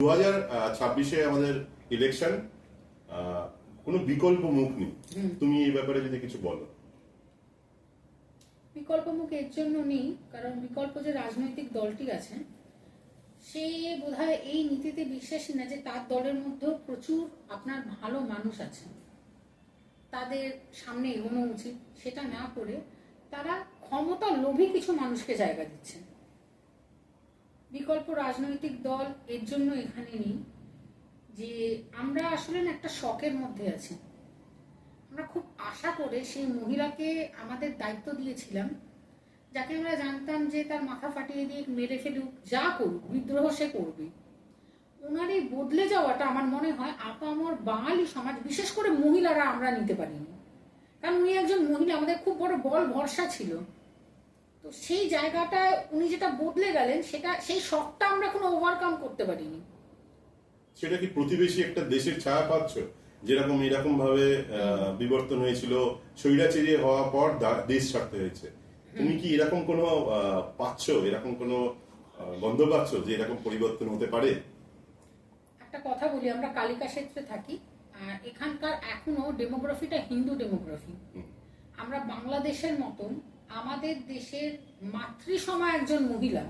দু হাজার ছাব্বিশে আমাদের ইলেকশন কোনো বিকল্প মুখ নেই। তুমি এই ব্যাপারে যদি কিছু বলো। বিকল্প মুখ এর জন্য নেই কারণ বিকল্প যে রাজনৈতিক দলটি আছে সে বোধহয় এই নীতিতে বিশ্বাসী না যে তার দলের মধ্যেও প্রচুর আপনার ভালো মানুষ আছে। তাদের সামনে এগোনো উচিত সেটা না করে তারা ক্ষমতা লোভী কিছু মানুষকে জায়গা দিচ্ছে বিকল্প রাজনৈতিক দল এর জন্য এখানে নেই, যে আমরা আসলে একটা শখের মধ্যে আছি। আমরা খুব আশা করে সেই মহিলাকে আমাদের দায়িত্ব দিয়েছিলাম, যাকে আমরা জানতাম যে তার মাথা ফাটিয়ে দিয়ে মেরে ফেলুক, যা করুক, বিদ্রোহ সে করবে। ওনার এই বদলে যাওয়াটা আমার মনে হয় আপামর বাঙালি সমাজ, বিশেষ করে মহিলারা আমরা নিতে পারিনি। কারণ উনি একজন মহিলা, আমাদের খুব বড় বল ভরসা ছিল। তো সেই জায়গাটায় উনি যেটা বদলে গেলেন সেটা সেই শখটা আমরা কোনো ওভারকাম করতে পারিনি। সেটা কি প্রতিবেশী একটা দেশের ছায়া পাচ্ছ? যেরকম এরকম ভাবে বিবর্তন হয়েছিল স্বৈরাচারী হওয়ার পর দেশ ছাড়তে হয়েছে। তুমি কি এরকম কোনো পাচ্ছ এরকম কোনো গন্ধ পাচ্ছ যে এরকম পরিবর্তন হতে পারে? একটা কথা বলি আমরা কালিকা ক্ষেত্রে থাকি আর এখানকার এখনও ডেমোগ্রাফিটা হিন্দু ডেমোগ্রাফি। আমরা বাংলাদেশের মতন আমাদের দেশের মাতৃসমা একজন মহিলা।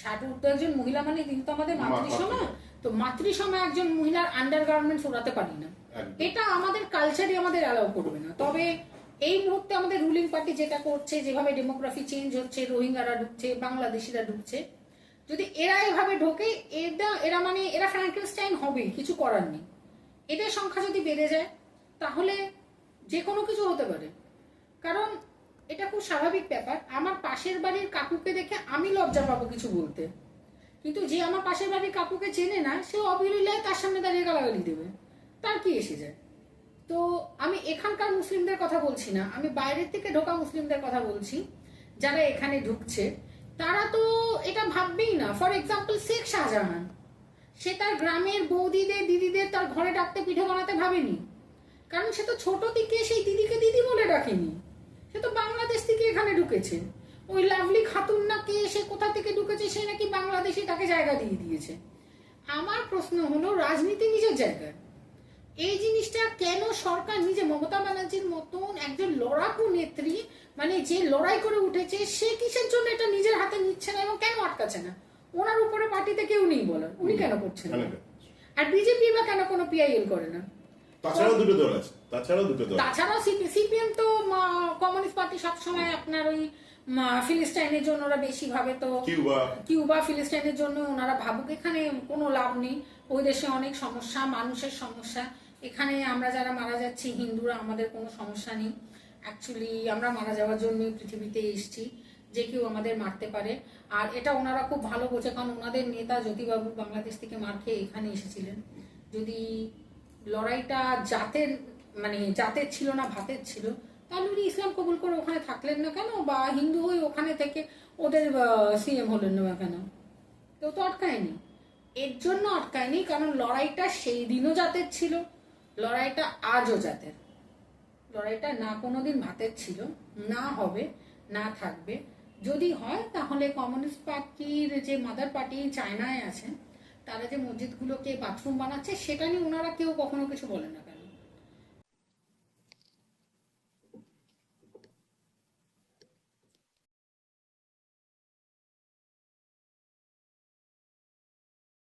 ষাট ঊর্ধ্ব একজন মহিলা মানে কিন্তু আমাদের মাতৃসমা তো মাতৃসমা একজন মহিলার আন্ডার গার্মেন্টস ওড়াতে পারি না। এটা আমাদের কালচারই আমাদের অ্যালাউ করবে না। তবে এই মুহূর্তে আমাদের রুলিং পার্টি যেটা করছে যেভাবে ডেমোগ্রাফি চেঞ্জ হচ্ছে রোহিঙ্গারা ঢুকছে বাংলাদেশিরা ঢুকছে যদি এরা এভাবে ঢোকে এরা এরা মানে এরা ফ্র্যাঙ্কেনস্টাইন হবে কিছু করার নেই। এদের সংখ্যা যদি বেড়ে যায় তাহলে যে কোনো কিছু হতে পারে। কারণ খুব স্বাভাবিক ব্যাপার, আমার পাশের বাড়ির কাকুকে দেখে আমি লজ্জা পাবো কিছু বলতে। কিন্তু যে আমার পাশের বাড়ির কাকুকে চেনে না, সে অবিরলায় তার সামনে দাঁড়িয়ে গালাগালি দেবে। তার কি এসে যায়? তো আমি এখানকার মুসলিমদের কথা বলছি না, আমি বাইরের থেকে ঢোকা মুসলিমদের কথা বলছি, যারা এখানে ঢুকছে। তারা তো এটা ভাববেই না। ফর এক্সাম্পল শেখ শাহজাহান, সে তার গ্রামের বৌদিদের, দিদিদের তার ঘরে ডাকতে, পিঠে বানাতে ভাবেনি। কারণ সে তো ছোট থেকে সেই দিদিকে দিদি বলে ডাকেনি। সে তো ঢুকেছে ওই লাভলি খাতুন না কে সে কোথা থেকে ঢুকেছে সে নাকি বাংলাদেশি তাকে জায়গা দিয়ে দিয়েছে। আমার প্রশ্ন হলো রাজনীতি নিজের জায়গায় এই জিনিসটা কেন সরকার নিজে মমতা ব্যানার্জির মতন একজন লড়াকু নেত্রী মানে যে লড়াই করে উঠেছে সে কিসের জন্য এটা নিজের হাতে নিচ্ছে না এবং কেন আটকাচ্ছে না? ওনার উপরে পার্টিতে কেউ নেই বলার। উনি কেন করছেন? আর বিজেপি বা কেন কোনো পিআইএল করে না? তাছাড়াও দুটো দল আছে। তাছাড়াও দুটো দল তাছাড়াও সিপিএম তো কমিউনিস্ট সবসময় আপনার ওই ফিলিস্টাইনের জন্য ওরা বেশি ভাবে তো কিউবা। কিউবা ফিলিস্টাইনের জন্য ওনারা ভাবুক এখানে কোনো লাভ নেই। ওই দেশে অনেক সমস্যা মানুষের সমস্যা। এখানে আমরা যারা মারা যাচ্ছি হিন্দুরা আমাদের কোনো সমস্যা নেই। অ্যাকচুয়ালি আমরা মারা যাওয়ার জন্য পৃথিবীতে এসেছি যে কেউ আমাদের মারতে পারে। আর এটা ওনারা খুব ভালো বোঝে কারণ ওনাদের নেতা জ্যোতিবাবু বাংলাদেশ থেকে মার খেয়ে এখানে এসেছিলেন। যদি লড়াইটা জাতের মানে জাতের ছিল না ভাতের ছিল তাহলে উনি ইসলাম কবুল করে ওখানে থাকলেন না কেন? বা হিন্দু হয়ে ওখানে থেকে ওদের সিএম হলেন না কেন? কেউ তো আটকায়নি। এর জন্য আটকায়নি, কারণ লড়াইটা সেই দিনও জাতের ছিল, লড়াইটা আজও জাতের লড়াইটা না কোনো দিন ভাতের ছিল, না হবে, না থাকবে। যদি হয়, তাহলে কমিউনিস্ট পার্টির যে মাদার পার্টি চায়নায় আছেন তারা যে মসজিদগুলোকে বাথরুম বানাচ্ছে, সেটা নিয়ে ওনারা কেউ কখনো কিছু বলে না।